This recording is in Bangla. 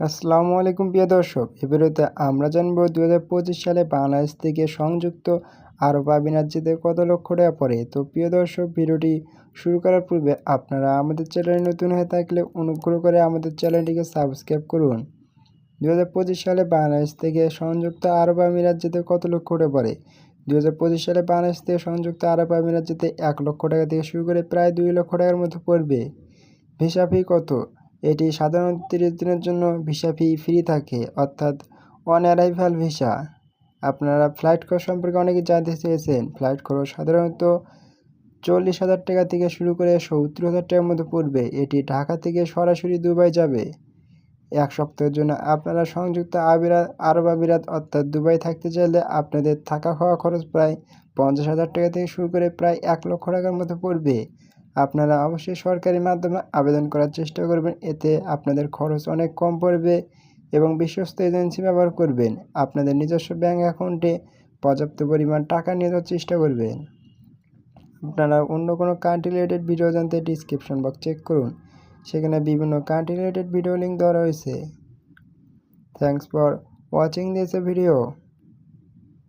আসসালামু আলাইকুম, প্রিয় দর্শক। এ ভিডিওতে আমরা জানব দু সালে বাংলাদেশ থেকে সংযুক্ত আরব আমিরাত যেতে কত লক্ষ টাকা পড়ে। তো প্রিয় দর্শক, ভিডিওটি শুরু করার পূর্বে আপনারা আমাদের চ্যানেলে নতুন হয়ে থাকলে অনুগ্রহ করে আমাদের চ্যানেলটিকে সাবস্ক্রাইব করুন। দু হাজার পঁচিশ সালে বাংলাদেশ থেকে সংযুক্ত আরব আমিরাত যেতে কত লক্ষ টাকা পড়ে? দু হাজার পঁচিশ সালে বাংলাদেশ থেকে সংযুক্ত আরব আমিরাত যেতে এক লক্ষ টাকা থেকে শুরু করে প্রায় দুই লক্ষ টাকার মতো পড়বে। ভিসা ফি কত? এটি সাধারণত তিরিশ দিনের জন্য ভিসা ফি ফ্রি থাকে, অর্থাৎ অন অ্যারাইভাল ভিসা আপনারা ফ্লাইট খরচ সম্পর্কে অনেকে জানতে চেয়েছেন। ফ্লাইট খরচ সাধারণত চল্লিশ হাজার টাকা থেকে শুরু করে সত্তর হাজার টাকার মতো পড়বে। এটি ঢাকা থেকে সরাসরি দুবাই যাবে। এক সপ্তাহের জন্য আপনারা সংযুক্ত আবিরাত আরব আবিরাত অর্থাৎ দুবাই থাকতে চাইলে আপনাদের থাকা খাওয়া খরচ প্রায় পঞ্চাশ হাজার টাকা থেকে শুরু করে প্রায় এক লক্ষ টাকার মতো পড়বে। আপনারা অবশ্যই সরকারি মাধ্যমে আবেদন করার চেষ্টা করবেন। এতে আপনাদের খরচ অনেক কম পড়বে এবং বিশ্বস্ত এজেন্সি ব্যবহার করবেন। আপনাদের নিজস্ব ব্যাঙ্ক অ্যাকাউন্টে পর্যাপ্ত পরিমাণ টাকা নিয়ে যাওয়ার চেষ্টা করবেন। আপনারা অন্য কোনো কান্ট্রি রিলেটেড ভিডিও জানতে ডিসক্রিপশন বক্স চেক করুন। সেখানে বিভিন্ন কান্ট্রি রিলেটেড ভিডিও লিঙ্ক দেওয়া রয়েছে। Thanks for watching this video